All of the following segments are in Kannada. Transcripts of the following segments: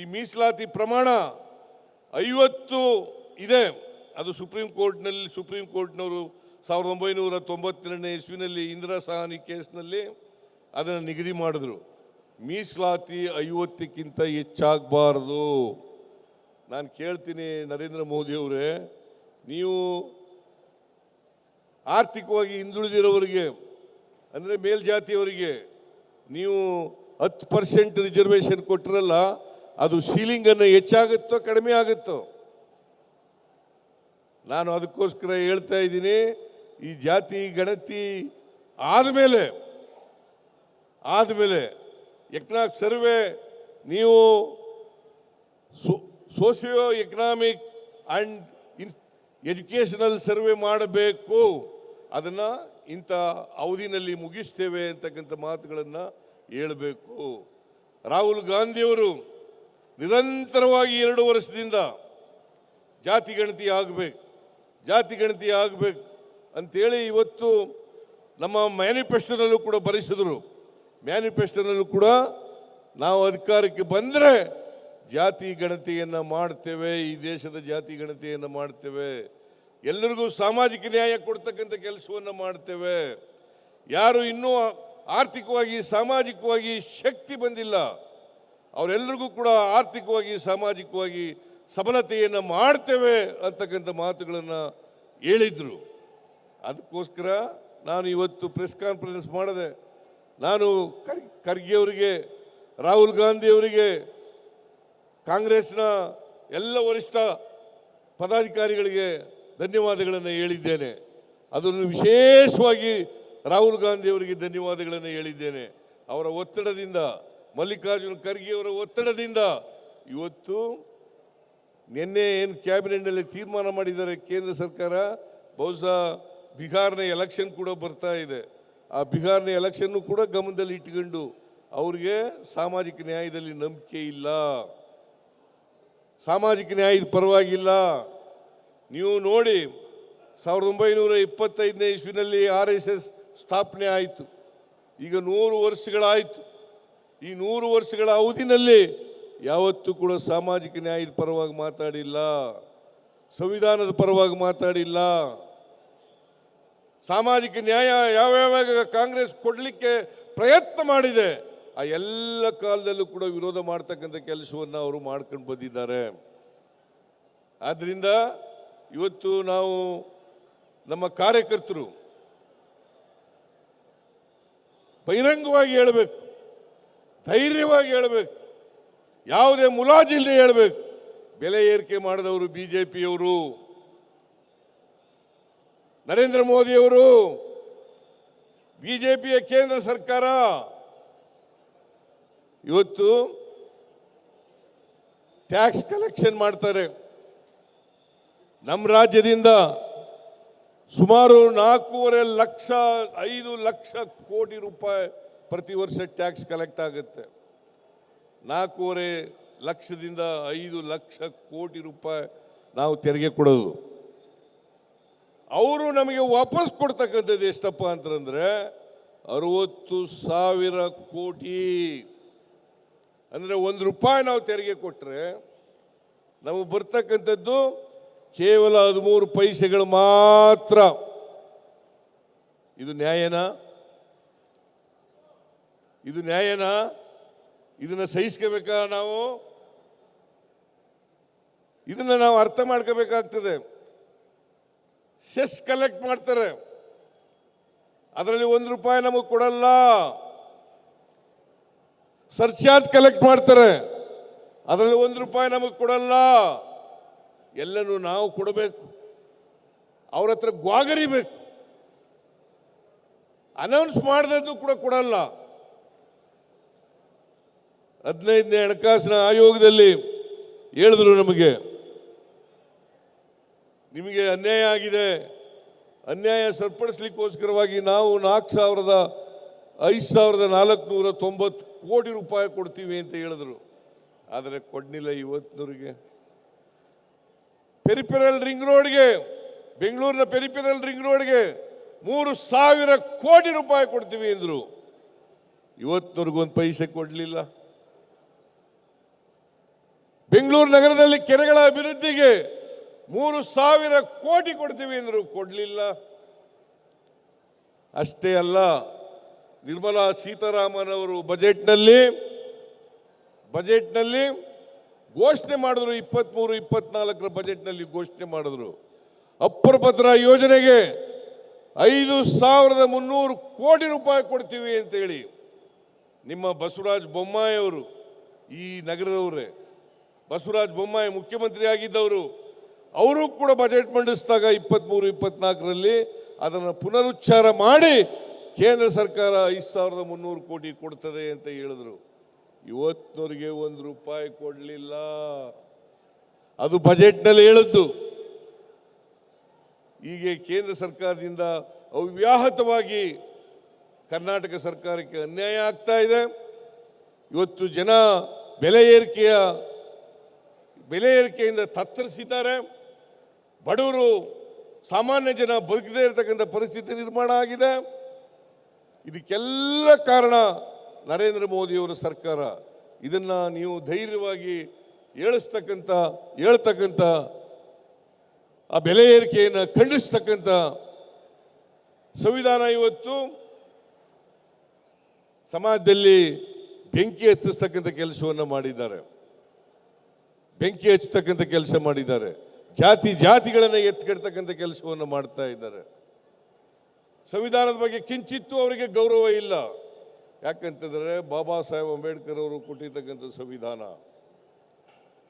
ಈ ಮೀಸಲಾತಿ ಪ್ರಮಾಣ ಐವತ್ತು ಇದೆ. ಅದು ಸುಪ್ರೀಂ ಕೋರ್ಟ್ನಲ್ಲಿ, ಸುಪ್ರೀಂ ಕೋರ್ಟ್ನವರು ಸಾವಿರದ ಒಂಬೈನೂರ ತೊಂಬತ್ತೆರಡನೇ ಇಸ್ವಿನಲ್ಲಿ ಇಂದಿರಾ ಸಹಾನಿ ಕೇಸ್ನಲ್ಲಿ ಅದನ್ನು ನಿಗದಿ ಮಾಡಿದ್ರು. ಮೀಸಲಾತಿ ಐವತ್ತಕ್ಕಿಂತ ಹೆಚ್ಚಾಗಬಾರ್ದು. ನಾನು ಕೇಳ್ತೀನಿ ನರೇಂದ್ರ ಮೋದಿಯವರೇ ನೀವು ಆರ್ಥಿಕವಾಗಿ ಹಿಂದುಳಿದಿರೋವರಿಗೆ ಅಂದರೆ ಮೇಲ್ಜಾತಿಯವರಿಗೆ, ನೀವು ಹತ್ತು ಪರ್ಸೆಂಟ್ ರಿಸರ್ವೇಷನ್ ಕೊಟ್ಟಿರಲ್ಲ ಅದು ಸೀಲಿಂಗನ್ನು ಹೆಚ್ಚಾಗುತ್ತೋ ಕಡಿಮೆ ಆಗುತ್ತೋ? ನಾನು ಅದಕ್ಕೋಸ್ಕರ ಹೇಳ್ತಾ ಇದ್ದೀನಿ, ಈ ಜಾತಿ, ಗಣತಿ ಆದಮೇಲೆ ಆದಮೇಲೆ ಎಕನಾಕ್ ಸರ್ವೆ ನೀವು socio economic and in, educational survey ಮಾಡಬೇಕು. ಅದನ್ನು ಇಂಥ ಅವಧಿನಲ್ಲಿ ಮುಗಿಸ್ತೇವೆ ಅಂತಕ್ಕಂಥ ಮಾತುಗಳನ್ನು ಹೇಳಬೇಕು. ರಾಹುಲ್ ಗಾಂಧಿಯವರು ನಿರಂತರವಾಗಿ ಎರಡು ವರ್ಷದಿಂದ ಜಾತಿ ಗಣತಿ ಆಗಬೇಕು, ಜಾತಿ ಗಣತಿ ಆಗಬೇಕು ಅಂಥೇಳಿ ಇವತ್ತು ನಮ್ಮ ಮ್ಯಾನಿಫೆಸ್ಟೋನಲ್ಲೂ ಕೂಡ ಬರೆಸಿದರು. ಮ್ಯಾನಿಫೆಸ್ಟೋನಲ್ಲೂ ಕೂಡ ನಾವು ಅಧಿಕಾರಕ್ಕೆ ಬಂದರೆ ಜಾತಿ ಗಣತಿಯನ್ನು ಮಾಡ್ತೇವೆ, ಈ ದೇಶದ ಜಾತಿ ಗಣತಿಯನ್ನು ಮಾಡ್ತೇವೆ. ಎಲ್ಲರಿಗೂ ಸಾಮಾಜಿಕ ನ್ಯಾಯ ಕೊಡ್ತಕ್ಕಂಥ ಕೆಲಸವನ್ನು ಮಾಡ್ತೇವೆ. ಯಾರು ಇನ್ನೂ ಆರ್ಥಿಕವಾಗಿ, ಸಾಮಾಜಿಕವಾಗಿ ಶಕ್ತಿ ಬಂದಿಲ್ಲ ಅವರೆಲ್ಲರಿಗೂ ಕೂಡ ಆರ್ಥಿಕವಾಗಿ, ಸಾಮಾಜಿಕವಾಗಿ ಸಬಲತೆಯನ್ನು ಮಾಡ್ತೇವೆ ಅಂತಕ್ಕಂಥ ಮಾತುಗಳನ್ನು ಹೇಳಿದರು. ಅದಕ್ಕೋಸ್ಕರ ನಾನು ಇವತ್ತು ಪ್ರೆಸ್ ಕಾನ್ಫರೆನ್ಸ್ ಮಾಡಿದೆ, ನಾನು ಖರ್, ಖರ್ಗೆ ಅವರಿಗೆ, ರಾಹುಲ್ ಗಾಂಧಿಯವರಿಗೆ ಕಾಂಗ್ರೆಸ್ನ ಎಲ್ಲ ವರಿಷ್ಠ ಪದಾಧಿಕಾರಿಗಳಿಗೆ ಧನ್ಯವಾದಗಳನ್ನು ಹೇಳಿದ್ದೇನೆ. ಅದನ್ನು ವಿಶೇಷವಾಗಿ ರಾಹುಲ್ ಗಾಂಧಿಯವರಿಗೆ ಧನ್ಯವಾದಗಳನ್ನು ಹೇಳಿದ್ದೇನೆ. ಅವರ ಒತ್ತಡದಿಂದ ಮಲ್ಲಿಕಾರ್ಜುನ ಖರ್ಗೆಯವರ ಒತ್ತಡದಿಂದ ಇವತ್ತು ನಿನ್ನೆ ಏನು ಕ್ಯಾಬಿನೆಟ್ನಲ್ಲಿ ತೀರ್ಮಾನ ಮಾಡಿದ್ದಾರೆ ಕೇಂದ್ರ ಸರ್ಕಾರ, ಬಹುಶಃ ಬಿಹಾರ್ನ ಎಲೆಕ್ಷನ್ ಕೂಡ ಬರ್ತಾ ಇದೆ. ಆ ಬಿಹಾರ್ನ ಎಲೆಕ್ಷನ್ನು ಕೂಡ ಗಮನದಲ್ಲಿ ಇಟ್ಕೊಂಡು ಅವ್ರಿಗೆ ಸಾಮಾಜಿಕ ನ್ಯಾಯದಲ್ಲಿ ನಂಬಿಕೆ ಇಲ್ಲ. ಸಾಮಾಜಿಕ ನ್ಯಾಯದ ಪರವಾಗಿಲ್ಲ. ನೀವು ನೋಡಿ, ಸಾವಿರದ ಒಂಬೈನೂರ ಇಪ್ಪತ್ತೈದನೇ ಇಸ್ವಿನಲ್ಲಿ ಆರ್ ಎಸ್ ಎಸ್ ಸ್ಥಾಪನೆ ಆಯಿತು. ಈಗ ನೂರು ವರ್ಷಗಳಾಯಿತು. ಈ ನೂರು ವರ್ಷಗಳ ಅವಧಿನಲ್ಲಿ ಯಾವತ್ತೂ ಕೂಡ ಸಾಮಾಜಿಕ ನ್ಯಾಯದ ಪರವಾಗಿ ಮಾತಾಡಿಲ್ಲ. ಸಂವಿಧಾನದ ಪರವಾಗಿ ಮಾತಾಡಿಲ್ಲ. ಸಾಮಾಜಿಕ ನ್ಯಾಯ ಯಾವ್ಯಾವ ಕಾಂಗ್ರೆಸ್ ಕೊಡಲಿಕ್ಕೆ ಪ್ರಯತ್ನ ಮಾಡಿದೆ, ಆ ಎಲ್ಲ ಕಾಲದಲ್ಲೂ ಕೂಡ ವಿರೋಧ ಮಾಡ್ತಕ್ಕಂಥ ಕೆಲಸವನ್ನು ಅವರು ಮಾಡ್ಕೊಂಡು ಬಂದಿದ್ದಾರೆ. ಆದ್ದರಿಂದ ಇವತ್ತು ನಾವು ನಮ್ಮ ಕಾರ್ಯಕರ್ತರು ಬಹಿರಂಗವಾಗಿ ಹೇಳಬೇಕು. ಧೈರ್ಯವಾಗಿ ಹೇಳಬೇಕು. ಯಾವುದೇ ಮುಲಾಜಿಲ್ಲದೆ ಹೇಳಬೇಕು. ಬೆಲೆ ಏರಿಕೆ ಮಾಡಿದವರು ಬಿ ಜೆ ಪಿಯವರು ನರೇಂದ್ರ ಮೋದಿಯವರು. ಪಿಯ ಕೇಂದ್ರ ಸರ್ಕಾರ. ಇವತ್ತು ಟ್ಯಾಕ್ಸ್ ಕಲೆಕ್ಷನ್ ಮಾಡ್ತಾರೆ. ನಮ್ಮ ರಾಜ್ಯದಿಂದ ಸುಮಾರು ನಾಲ್ಕೂವರೆ ಲಕ್ಷ, ಐದು ಲಕ್ಷ ಕೋಟಿ ರೂಪಾಯಿ ಪ್ರತಿ ವರ್ಷ ಟ್ಯಾಕ್ಸ್ ಕಲೆಕ್ಟ್ ಆಗುತ್ತೆ. ನಾಲ್ಕೂವರೆ ಲಕ್ಷದಿಂದ ಐದು ಲಕ್ಷ ಕೋಟಿ ರೂಪಾಯಿ ನಾವು ತೆರಿಗೆ ಕೊಡೋದು. ಅವರು ನಮಗೆ ವಾಪಸ್ ಕೊಡ್ತಕ್ಕಂಥದ್ದು ಎಷ್ಟಪ್ಪ ಅಂತಂದ್ರೆ ಅರವತ್ತು ಸಾವಿರ ಕೋಟಿ. ಅಂದರೆ ಒಂದು ರೂಪಾಯಿ ನಾವು ತೆರಿಗೆ ಕೊಟ್ಟರೆ ನಮಗೆ ಬರ್ತಕ್ಕಂಥದ್ದು ಕೇವಲ ಹದಿಮೂರು ಪೈಸೆಗಳು ಮಾತ್ರ. ಇದು ನ್ಯಾಯನಾ? ಇದು ನ್ಯಾಯನಾ? ಇದನ್ನ ಸಹಿಸ್ಕೋಬೇಕಾ ನಾವು? ಇದನ್ನ ನಾವು ಅರ್ಥ ಮಾಡ್ಕೋಬೇಕಾಗ್ತದೆ. ಸೆಸ್ ಕಲೆಕ್ಟ್ ಮಾಡ್ತಾರೆ. ಅದರಲ್ಲಿ ಒಂದು ರೂಪಾಯಿ ನಮಗೆ ಕೊಡಲ್ಲ. ಸರ್ಚಾರ್ಜ್ ಕಲೆಕ್ಟ್ ಮಾಡ್ತಾರೆ. ಅದರಲ್ಲಿ ಒಂದು ರೂಪಾಯಿ ನಮಗೆ ಕೊಡಲ್ಲ. ಎಲ್ಲನೂ ನಾವು ಕೊಡಬೇಕು. ಅವ್ರ ಹತ್ರ ಗ್ವಾಗರಿಬೇಕು. ಅನೌನ್ಸ್ ಮಾಡಿದ್ರು ಕೂಡ ಕೊಡಲ್ಲ. ಹದಿನೈದನೇ ಹಣಕಾಸಿನ ಆಯೋಗದಲ್ಲಿ ಹೇಳಿದ್ರು ನಮಗೆ. ನಿಮಗೆ ಅನ್ಯಾಯ ಆಗಿದೆ. ಅನ್ಯಾಯ ಸರಿಪಡಿಸ್ಲಿಕ್ಕೋಸ್ಕರವಾಗಿ ನಾವು ನಾಲ್ಕು ಸಾವಿರದ ಐದು ಸಾವಿರದ ನಾಲ್ಕುನೂರ ತೊಂಬತ್ತು ಕೋಟಿ ರೂಪಾಯಿ ಕೊಡ್ತೀವಿ ಅಂತ ಹೇಳಿದ್ರು. ಆದರೆ ಕೊಡ್ನಿಲ್ಲ ಇವತ್ತಿನವರಿಗೆ. ಪೆರಿಪೆರಲ್ ರಿಂಗ್ ರೋಡ್ಗೆ, ಬೆಂಗಳೂರಿನ ಪೆರಿಪೆರಲ್ ರಿಂಗ್ ರೋಡ್ಗೆ ಮೂರು ಸಾವಿರ ಕೋಟಿ ರೂಪಾಯಿ ಕೊಡ್ತೀವಿ ಅಂದರು. ಇವತ್ತಿನವ್ರಿಗೊಂದು ಪೈಸೆ ಕೊಡಲಿಲ್ಲ. ಬೆಂಗಳೂರು ನಗರದಲ್ಲಿ ಕೆರೆಗಳ ಅಭಿವೃದ್ಧಿಗೆ ಮೂರು ಸಾವಿರ ಕೋಟಿ ಕೊಡ್ತೀವಿ ಅಂದರು ಕೊಡಲಿಲ್ಲ. ಅಷ್ಟೇ ಅಲ್ಲ, ನಿರ್ಮಲಾ ಸೀತಾರಾಮನ್ ಅವರು ಬಜೆಟ್ನಲ್ಲಿ ಬಜೆಟ್ನಲ್ಲಿ ಘೋಷಣೆ ಮಾಡಿದ್ರು ಇಪ್ಪತ್ತ್ಮೂರು ಇಪ್ಪತ್ನಾಲ್ಕರ ಬಜೆಟ್ನಲ್ಲಿ ಘೋಷಣೆ ಮಾಡಿದ್ರು. ಅಪ್ಪರ ಭದ್ರಾ ಯೋಜನೆಗೆ ಐದು ಸಾವಿರದ ಮುನ್ನೂರು ಕೋಟಿ ರೂಪಾಯಿ ಕೊಡ್ತೀವಿ ಅಂತೇಳಿ. ನಿಮ್ಮ ಬಸವರಾಜ ಬೊಮ್ಮಾಯಿ ಅವರು ಈ ನಗರದವರೇ ಬಸವರಾಜ ಬೊಮ್ಮಾಯಿ ಮುಖ್ಯಮಂತ್ರಿ ಆಗಿದ್ದವರು ಅವರು ಕೂಡ ಬಜೆಟ್ ಮಂಡಿಸಿದಾಗ ಇಪ್ಪತ್ತ್ಮೂರು ಇಪ್ಪತ್ನಾಲ್ಕರಲ್ಲಿ ಅದನ್ನು ಪುನರುಚ್ಚಾರ ಮಾಡಿ ಕೇಂದ್ರ ಸರ್ಕಾರ ಐದು ಸಾವಿರದ ಮುನ್ನೂರು ಕೋಟಿ ಕೊಡ್ತದೆ ಅಂತ ಹೇಳಿದ್ರು. ಇವತ್ತಿನವರಿಗೆ ಒಂದು ರೂಪಾಯಿ ಕೊಡಲಿಲ್ಲ. ಅದು ಬಜೆಟ್ನಲ್ಲಿ ಹೇಳಿದ್ದು. ಹೀಗೆ ಕೇಂದ್ರ ಸರ್ಕಾರದಿಂದ ಅವ್ಯಾಹತವಾಗಿ ಕರ್ನಾಟಕ ಸರ್ಕಾರಕ್ಕೆ ಅನ್ಯಾಯ ಆಗ್ತಾ ಇದೆ. ಇವತ್ತು ಜನ ಬೆಲೆ ಏರಿಕೆಯ ಬೆಲೆ ಏರಿಕೆಯಿಂದ ತತ್ತರಿಸಿದ್ದಾರೆ. ಬಡವರು ಸಾಮಾನ್ಯ ಜನ ಬದುಕದೇ ಇರತಕ್ಕಂಥ ಪರಿಸ್ಥಿತಿ ನಿರ್ಮಾಣ ಆಗಿದೆ. ಇದಕ್ಕೆಲ್ಲ ಕಾರಣ ನರೇಂದ್ರ ಮೋದಿಯವರ ಸರ್ಕಾರ. ಇದನ್ನ ನೀವು ಧೈರ್ಯವಾಗಿ ಹೇಳಿಸ್ತಕ್ಕಂಥ, ಹೇಳ್ತಕ್ಕಂಥ, ಆ ಬೆಲೆ ಏರಿಕೆಯನ್ನು ಖಂಡಿಸ್ತಕ್ಕಂಥ ಸಂವಿಧಾನ ಇವತ್ತು ಸಮಾಜದಲ್ಲಿ ಬೆಂಕಿ ಹತ್ತಿಸ್ತಕ್ಕಂಥ ಕೆಲಸವನ್ನು ಮಾಡಿದ್ದಾರೆ. ಬೆಂಕಿ ಹಚ್ಚತಕ್ಕಂಥ ಕೆಲಸ ಮಾಡಿದ್ದಾರೆ. ಜಾತಿ ಜಾತಿಗಳನ್ನು ಎತ್ಕೆಡ್ತಕ್ಕಂಥ ಕೆಲಸವನ್ನು ಮಾಡ್ತಾ ಇದ್ದಾರೆ. ಸಂವಿಧಾನದ ಬಗ್ಗೆ ಕಿಂಚಿತ್ತೂ ಅವರಿಗೆ ಗೌರವ ಇಲ್ಲ. ಯಾಕಂತಂದ್ರೆ ಬಾಬಾ ಸಾಹೇಬ್ ಅಂಬೇಡ್ಕರ್ ಅವರು ಕೊಟ್ಟಿರ್ತಕ್ಕಂಥ ಸಂವಿಧಾನ.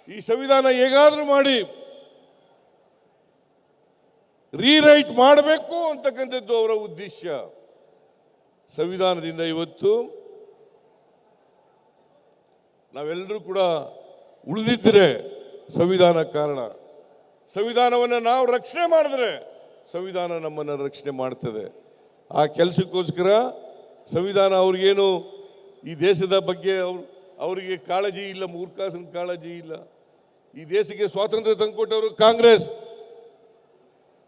ಈ ಸಂವಿಧಾನ ಹೇಗಾದರೂ ಮಾಡಿ ರೀರೈಟ್ ಮಾಡಬೇಕು ಅಂತಕ್ಕಂಥದ್ದು ಅವರ ಉದ್ದೇಶ. ಸಂವಿಧಾನದಿಂದ ಇವತ್ತು ನಾವೆಲ್ಲರೂ ಕೂಡ ಉಳಿದಿದ್ದರೆ ಸಂವಿಧಾನ ಕಾರಣ. ಸಂವಿಧಾನವನ್ನು ನಾವು ರಕ್ಷಣೆ ಮಾಡಿದ್ರೆ ಸಂವಿಧಾನ ನಮ್ಮನ್ನು ರಕ್ಷಣೆ ಮಾಡ್ತದೆ. ಆ ಕೆಲಸಕ್ಕೋಸ್ಕರ ಸಂವಿಧಾನ ಅವ್ರಿಗೇನು ಈ ದೇಶದ ಬಗ್ಗೆ ಅವ್ರು, ಅವರಿಗೆ ಕಾಳಜಿ ಇಲ್ಲ, ಮೂರ್ಖಾಸನ ಕಾಳಜಿ ಇಲ್ಲ. ಈ ದೇಶಕ್ಕೆ ಸ್ವಾತಂತ್ರ್ಯ ತಂದುಕೊಟ್ಟವರು ಕಾಂಗ್ರೆಸ್.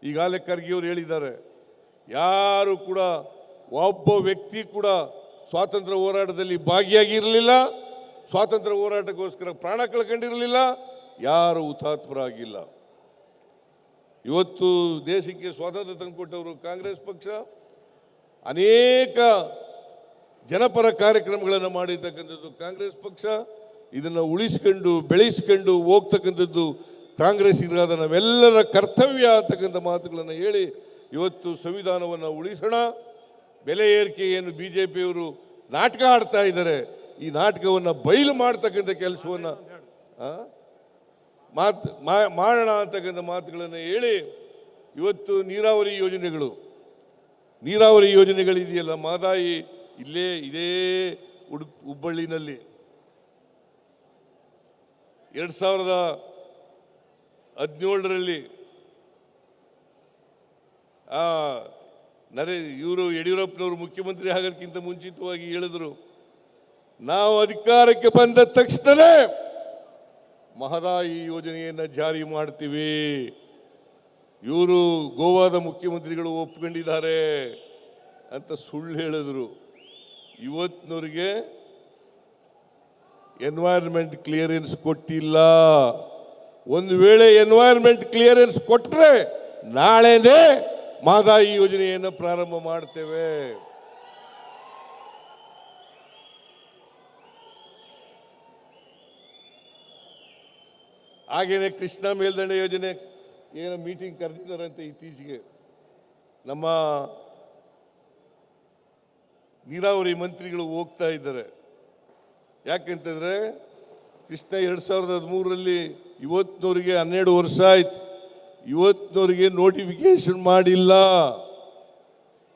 ಈಗಾಗಲೇ ಖರ್ಗೆ ಅವರು ಹೇಳಿದ್ದಾರೆ, ಯಾರು ಕೂಡ ಒಬ್ಬ ವ್ಯಕ್ತಿ ಕೂಡ ಸ್ವಾತಂತ್ರ್ಯ ಹೋರಾಟದಲ್ಲಿ ಭಾಗಿಯಾಗಿರಲಿಲ್ಲ. ಸ್ವಾತಂತ್ರ್ಯ ಹೋರಾಟಕ್ಕೋಸ್ಕರ ಪ್ರಾಣ ಕಳ್ಕೊಂಡಿರಲಿಲ್ಲ, ಯಾರು ಹುತಾತ್ಮರಾಗಿಲ್ಲ. ಇವತ್ತು ದೇಶಕ್ಕೆ ಸ್ವಾತಂತ್ರ್ಯ ತಂದುಕೊಟ್ಟವರು ಕಾಂಗ್ರೆಸ್ ಪಕ್ಷ. ಅನೇಕ ಜನಪರ ಕಾರ್ಯಕ್ರಮಗಳನ್ನು ಮಾಡಿರ್ತಕ್ಕಂಥದ್ದು ಕಾಂಗ್ರೆಸ್ ಪಕ್ಷ. ಇದನ್ನು ಉಳಿಸ್ಕೊಂಡು, ಬೆಳೆಸ್ಕೊಂಡು ಹೋಗ್ತಕ್ಕಂಥದ್ದು ಕಾಂಗ್ರೆಸ್ ಇರಾದ ನಾವೆಲ್ಲರ ಕರ್ತವ್ಯ ಅಂತಕ್ಕಂಥ ಮಾತುಗಳನ್ನು ಹೇಳಿ ಇವತ್ತು ಸಂವಿಧಾನವನ್ನು ಉಳಿಸೋಣ. ಬೆಲೆ ಏರಿಕೆಯನ್ನು ಬಿ ಜೆ ಪಿಯವರು ನಾಟಕ ಆಡ್ತಾ ಇದ್ದಾರೆ. ಈ ನಾಟಕವನ್ನು ಬಯಲು ಮಾಡ್ತಕ್ಕಂಥ ಕೆಲಸವನ್ನು ಮಾತು ಮಾಡೋಣ ಅಂತಕ್ಕಂಥ ಮಾತುಗಳನ್ನು ಹೇಳಿ ಇವತ್ತು ನೀರಾವರಿ ಯೋಜನೆಗಳು. ನೀರಾವರಿ ಯೋಜನೆಗಳಿದೆಯಲ್ಲ ಮಾದಾಯಿ, ಇಲ್ಲೇ ಇದೇ ಉಡುಪ್, ಹುಬ್ಬಳ್ಳಿನಲ್ಲಿ. ಎರಡು ಸಾವಿರದ ಹದಿನೇಳರಲ್ಲಿ ನರೇ, ಇವರು ಯಡಿಯೂರಪ್ಪನವರು ಮುಖ್ಯಮಂತ್ರಿ ಆಗೋದಕ್ಕಿಂತ ಮುಂಚಿತವಾಗಿ ಹೇಳಿದರು. ನಾವು ಅಧಿಕಾರಕ್ಕೆ ಬಂದ ತಕ್ಷಣವೇ ಮಹದಾಯಿ ಯೋಜನೆಯನ್ನು ಜಾರಿ ಮಾಡ್ತೀವಿ. ಇವರು ಗೋವಾದ ಮುಖ್ಯಮಂತ್ರಿಗಳು ಒಪ್ಕೊಂಡಿದ್ದಾರೆ ಅಂತ ಸುಳ್ಳು ಹೇಳಿದ್ರು. ಇವತ್ತಿನವ್ರಿಗೆ ಎನ್ವೈರ್ಮೆಂಟ್ ಕ್ಲಿಯರೆನ್ಸ್ ಕೊಟ್ಟಿಲ್ಲ. ಒಂದು ವೇಳೆ ಎನ್ವೈರ್ಮೆಂಟ್ ಕ್ಲಿಯರೆನ್ಸ್ ಕೊಟ್ಟರೆ ನಾಳೆನೇ ಮಹದಾಯಿ ಯೋಜನೆಯನ್ನು ಪ್ರಾರಂಭ ಮಾಡ್ತೇವೆ. ಹಾಗೇನೆ ಕೃಷ್ಣ ಮೇಲ್ದಂಡೆ ಯೋಜನೆ ಏನೋ ಮೀಟಿಂಗ್ ಕರೆದಿದ್ದಾರಂತೆ ಇತ್ತೀಚೆಗೆ. ನಮ್ಮ ನೀರಾವರಿ ಮಂತ್ರಿಗಳು ಹೋಗ್ತಾ ಇದ್ದಾರೆ. ಯಾಕೆಂತಂದರೆ ಕೃಷ್ಣ ಎರಡು ಸಾವಿರದ ಹದಿಮೂರರಲ್ಲಿ ಇವತ್ತಿನವರಿಗೆ ಹನ್ನೆರಡು ವರ್ಷ ಆಯ್ತು. ಇವತ್ತಿನವರಿಗೆ ನೋಟಿಫಿಕೇಶನ್ ಮಾಡಿಲ್ಲ.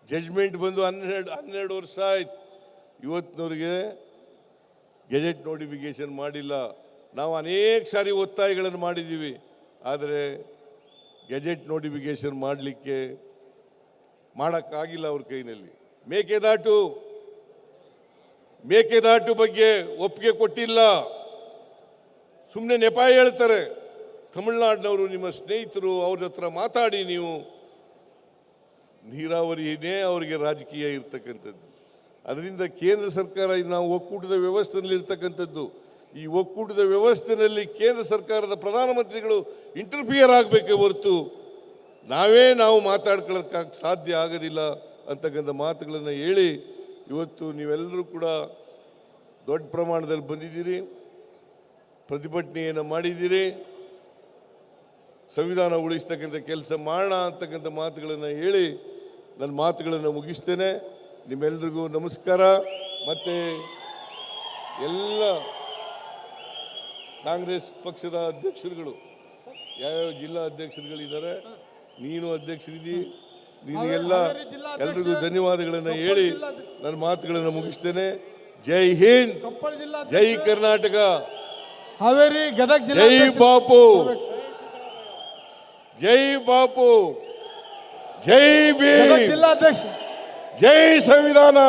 ಜಡ್ಜ್ಮೆಂಟ್ ಬಂದು ಹನ್ನೆರಡು ಹನ್ನೆರಡು ವರ್ಷ ಆಯ್ತು. ಇವತ್ತಿನವರಿಗೆ ಗೆಜೆಟ್ ನೋಟಿಫಿಕೇಶನ್ ಮಾಡಿಲ್ಲ. ನಾವು ಅನೇಕ ಸಾರಿ ಒತ್ತಾಯಗಳನ್ನು ಮಾಡಿದ್ದೀವಿ. ಆದರೆ ಗೆಜೆಟ್ ನೋಟಿಫಿಕೇಶನ್ ಮಾಡಲಿಕ್ಕೆ ಮಾಡೋಕ್ಕಾಗಿಲ್ಲ ಅವ್ರ ಕೈನಲ್ಲಿ. ಮೇಕೆದಾಟು ಮೇಕೆದಾಟು ಬಗ್ಗೆ ಒಪ್ಪಿಗೆ ಕೊಟ್ಟಿಲ್ಲ. ಸುಮ್ಮನೆ ನೆಪ ಹೇಳ್ತಾರೆ. ತಮಿಳ್ನಾಡಿನವರು ನಿಮ್ಮ ಸ್ನೇಹಿತರು ಅವ್ರ ಹತ್ರ ಮಾತಾಡಿ ನೀವು. ನೀರಾವರಿನೇ ಅವರಿಗೆ ರಾಜಕೀಯ ಇರ್ತಕ್ಕಂಥದ್ದು. ಅದರಿಂದ ಕೇಂದ್ರ ಸರ್ಕಾರ ನಾವು ಒಕ್ಕೂಟದ ವ್ಯವಸ್ಥೆಯಲ್ಲಿ ಇರ್ತಕ್ಕಂಥದ್ದು. ಈ ಒಕ್ಕೂಟದ ವ್ಯವಸ್ಥೆಯಲ್ಲಿ ಕೇಂದ್ರ ಸರ್ಕಾರದ ಪ್ರಧಾನಮಂತ್ರಿಗಳು ಇಂಟರ್ಫಿಯರ್ ಆಗಬೇಕೇ ಹೊರತು ನಾವೇ ನಾವು ಮಾತಾಡ್ಕೊಳ್ಳೋಕ್ಕೆ ಸಾಧ್ಯ ಆಗೋದಿಲ್ಲ ಅಂತಕ್ಕಂಥ ಮಾತುಗಳನ್ನು ಹೇಳಿ ಇವತ್ತು ನೀವೆಲ್ಲರೂ ಕೂಡ ದೊಡ್ಡ ಪ್ರಮಾಣದಲ್ಲಿ ಬಂದಿದ್ದೀರಿ, ಪ್ರತಿಭಟನೆಯನ್ನು ಮಾಡಿದ್ದೀರಿ, ಸಂವಿಧಾನ ಉಳಿಸ್ತಕ್ಕಂಥ ಕೆಲಸ ಮಾಡೋಣ ಅಂತಕ್ಕಂಥ ಮಾತುಗಳನ್ನು ಹೇಳಿ ನನ್ನ ಮಾತುಗಳನ್ನು ಮುಗಿಸ್ತೇನೆ. ನಿಮ್ಮೆಲ್ರಿಗೂ ನಮಸ್ಕಾರ. ಮತ್ತು ಎಲ್ಲ ಕಾಂಗ್ರೆಸ್ ಪಕ್ಷದ ಅಧ್ಯಕ್ಷರುಗಳು. ಯಾವ್ಯಾವ ಜಿಲ್ಲಾ ಅಧ್ಯಕ್ಷರುಗಳಿದ್ದಾರೆ ನೀನು ಅಧ್ಯಕ್ಷರಿದ್ದೀ ನೀನು ಎಲ್ಲ ಎಲ್ರಿಗೂ ಧನ್ಯವಾದಗಳನ್ನು ಹೇಳಿ ನನ್ನ ಮಾತುಗಳನ್ನು ಮುಗಿಸ್ತೇನೆ. ಜೈ ಹಿಂದ್ ಕೊಪ್ಪಳ ಜಿಲ್ಲಾ ಜೈ ಕರ್ನಾಟಕ. ಹಾವೇರಿ ಗದಗ ಜಿಲ್ಲಾ ಜೈ ಬಾಪು. ಜೈ ಬಾಪು. ಜೈ ಬಿ ಜಿಲ್ಲಾಧ್ಯಕ್ಷ ಜೈ ಸಂವಿಧಾನ.